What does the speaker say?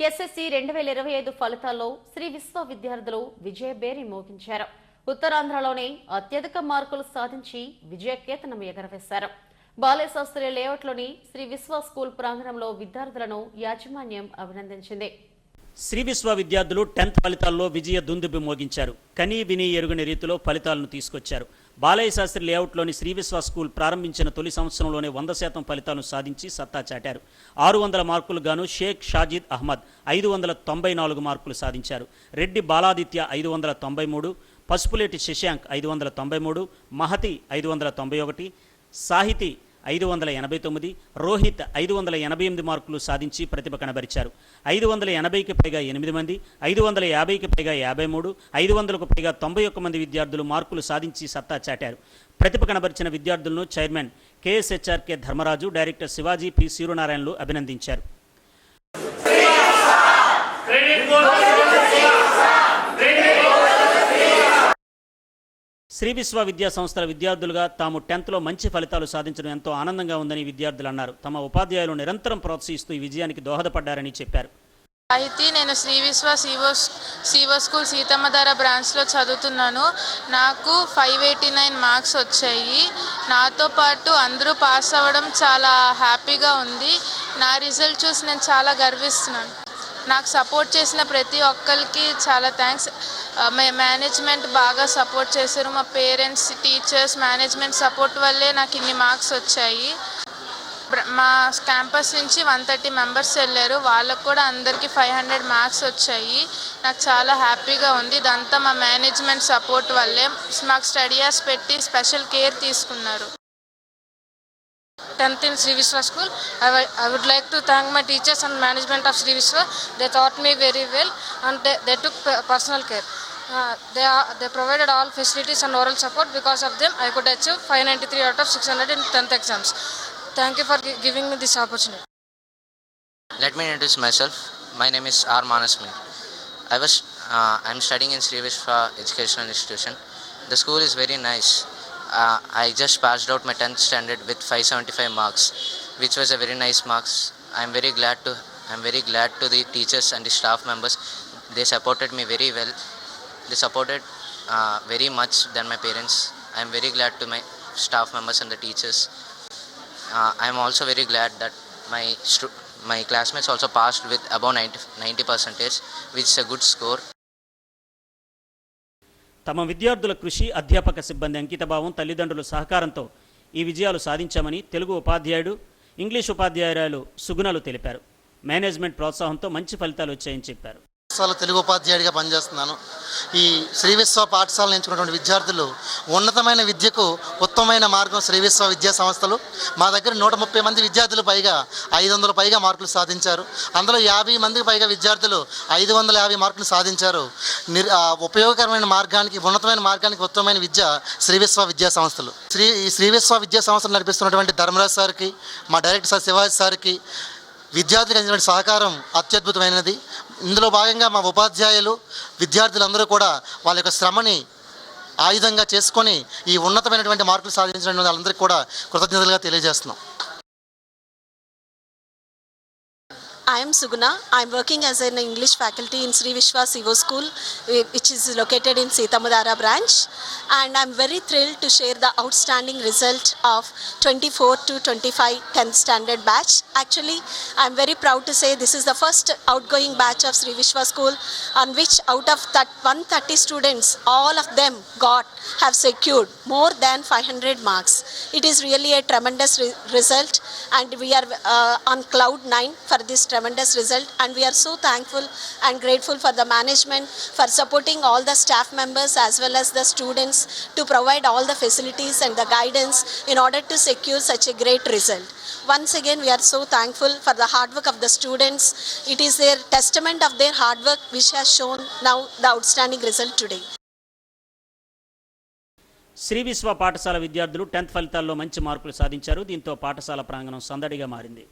SSC రెండు వేల ఇరవై ఐదు ఫలితాల్లో శ్రీ విశ్వ విద్యార్థులు విజయబేరి మోగించారు. ఉత్తరాంధ్రలోనే అత్యధిక మార్కులు సాధించి విజయకేతనం ఎగరవేశారు. బాలేశాస్త్రి లేఅవుట్లోని శ్రీ విశ్వ స్కూల్ ప్రాంగణంలో విద్యార్థులను యాజమాన్యం అభినందించింది. శ్రీ విశ్వ విద్యార్థులు టెన్త్ ఫలితాల్లో విజయ దుందుబి మోగించారు. కనీ విని ఎరుగని రీతిలో ఫలితాలను తీసుకొచ్చారు. బాలయ్య శాస్త్రి లేఅవుట్లోని శ్రీవిశ్వ స్కూల్ ప్రారంభించిన తొలి సంవత్సరంలోనే వంద శాతం ఫలితాలను సాధించి సత్తా చాటారు. ఆరు వందల మార్కులు గాను షేక్ షాజిద్ అహ్మద్ ఐదు వందల తొంభై నాలుగు మార్కులు సాధించారు. రెడ్డి బాలాదిత్య ఐదు వందల తొంభై మూడు పసుపులేటి శశాంక్ ఐదు వందల తొంభై మూడు మహతి ఐదు వందల తొంభై ఒకటి సాహితీ ఐదు వందల ఎనభై తొమ్మిది రోహిత్ ఐదు వందల ఎనభై ఎనిమిది మార్కులు సాధించి ప్రతిభ కనబరిచారు. ఐదు వందల ఎనభైకి పైగా ఎనిమిది మంది ఐదు వందల యాభైకి పైగా యాభై మూడు ఐదు వందలకు పైగా తొంభై ఒక్క మంది విద్యార్థులు మార్కులు సాధించి సత్తా చాటారు. ప్రతిభ కనబరిచిన విద్యార్థులను chairman KSHRK Dharmaraju director Shivaji P. సూర్యనారాయణలు అభినందించారు. శ్రీ విశ్వ విద్యా సంస్థల విద్యార్థులుగా తాము టెన్త్లో మంచి ఫలితాలు సాధించడం ఎంతో ఆనందంగా ఉందని విద్యార్థులు అన్నారు. తమ ఉపాధ్యాయులు నిరంతరం ప్రోత్సహిస్తూ ఈ విజయానికి దోహదపడ్డారని చెప్పారు. అయితే నేను శ్రీ విశ్వ సివో సివో స్కూల్ సీతమ్మధార బ్రాంచ్లో చదువుతున్నాను. నాకు ఫైవ్ ఎయిటీ నైన్ మార్క్స్ వచ్చాయి. నాతో పాటు అందరూ పాస్ అవ్వడం చాలా హ్యాపీగా ఉంది. నా రిజల్ట్ చూసి నేను చాలా గర్విస్తున్నాను. నాకు సపోర్ట్ చేసిన ప్రతి ఒక్కరికి చాలా థ్యాంక్స్. మేనేజ్మెంట్ బాగా సపోర్ట్ చేశారు. మా పేరెంట్స్ టీచర్స్ మేనేజ్మెంట్ సపోర్ట్ వల్లే నాకు ఇన్ని మార్క్స్ వచ్చాయి. మా క్యాంపస్ నుంచి వన్ థర్టీ మెంబర్స్ వెళ్ళారు. వాళ్ళకు కూడా అందరికీ ఫైవ్ హండ్రెడ్ మార్క్స్ వచ్చాయి. నాకు చాలా హ్యాపీగా ఉంది. ఇదంతా మా మేనేజ్మెంట్ సపోర్ట్ వల్లే. మాకు స్టడీ పెట్టి స్పెషల్ కేర్ తీసుకున్నారు. 10th in Sri Viswa school. I, I would like to thank my teachers and management of Sri Viswa. They taught me very well and they, they took personal care. Uh, they, are, they provided all facilities and oral support. Because of them, I could achieve 593 out of 600 in 10th exams. Thank you for gi- giving me this opportunity. Let me introduce myself. My name is R. Manasmi. I was uh, I'm studying in Sri Vishwa Educational Institution. The school is very nice. Uh, I just passed out my 10th standard with 575 marks, which was a very nice marks. I'm very glad to I'm very glad to the teachers and the staff members. They supported me very well. They supported uh, very much than my parents. I'm very glad to my staff members and the teachers. Uh, I'm also very glad that my my classmates also passed with above 90 90 percentage, which is a good score. తమ విద్యార్థుల కృషి అధ్యాపక సిబ్బంది అంకితభావం తల్లిదండ్రుల సహకారంతో ఈ విజయాలు సాధించామని తెలుగు ఉపాధ్యాయుడు ఇంగ్లీష్ ఉపాధ్యాయురాలు సుగుణలు తెలిపారు. మేనేజ్మెంట్ ప్రోత్సాహంతో మంచి ఫలితాలు వచ్చాయని చెప్పారు. పాఠశాల తెలుగు ఉపాధ్యాయుడిగా పనిచేస్తున్నాను. ఈ శ్రీ విశ్వ పాఠశాలను ఎంచుకున్నటువంటి విద్యార్థులు ఉన్నతమైన విద్యకు ఉత్తమమైన మార్గం శ్రీ విశ్వ విద్యా సంస్థలు. మా దగ్గర నూట ముప్పై మంది విద్యార్థులు పైగా ఐదు వందల పైగా మార్కులు సాధించారు. అందులో యాభై మందికి పైగా విద్యార్థులు ఐదు వందల యాభై మార్కులు సాధించారు. నిర్ ఉపయోగకరమైన మార్గానికి ఉన్నతమైన మార్గానికి ఉత్తమమైన విద్య శ్రీ విశ్వ విద్యా సంస్థలు. శ్రీ ఈ శ్రీ విశ్వ విద్యా సంస్థలు నడిపిస్తున్నటువంటి ధర్మరాజ్ సార్కి మా డైరెక్టర్ సార్ శివాజీ సార్కి విద్యార్థులకు అందించిన సహకారం అత్యద్భుతమైనది. ఇందులో భాగంగా మా ఉపాధ్యాయులు విద్యార్థులందరూ కూడా వాళ్ళ యొక్క శ్రమని ఆయుధంగా చేసుకొని ఈ ఉన్నతమైనటువంటి మార్కులు సాధించిన వాళ్ళందరికీ కూడా కృతజ్ఞతలుగా తెలియజేస్తున్నాం. I am Suguna. I am working as an English faculty in Sri Vishwa Sivo School, which is located in Sitamadara branch. And I am very thrilled to share the outstanding result of 24 to 25 10th standard batch. Actually, I am very proud to say this is the first outgoing batch of Sri Vishwa School on which out of that 130 students, all of them got have secured more than 500 marks. It is really a tremendous re- result, and we are uh, on cloud nine for this tremendous result. And we are so thankful and grateful for the management for supporting all the staff members as well as the students to provide all the facilities and the guidance in order to secure such a great result. Once again, we are so thankful for the hard work of the students. It is their testament of their hard work which has shown now the outstanding result today. Shri విశ్వ పాఠశాల విద్యార్థులు tenth ఫలితాల్లో మంచి మార్కులు సాధించారు దీంతో పాఠశాల ప్రాంగణం సందడిగా మారింది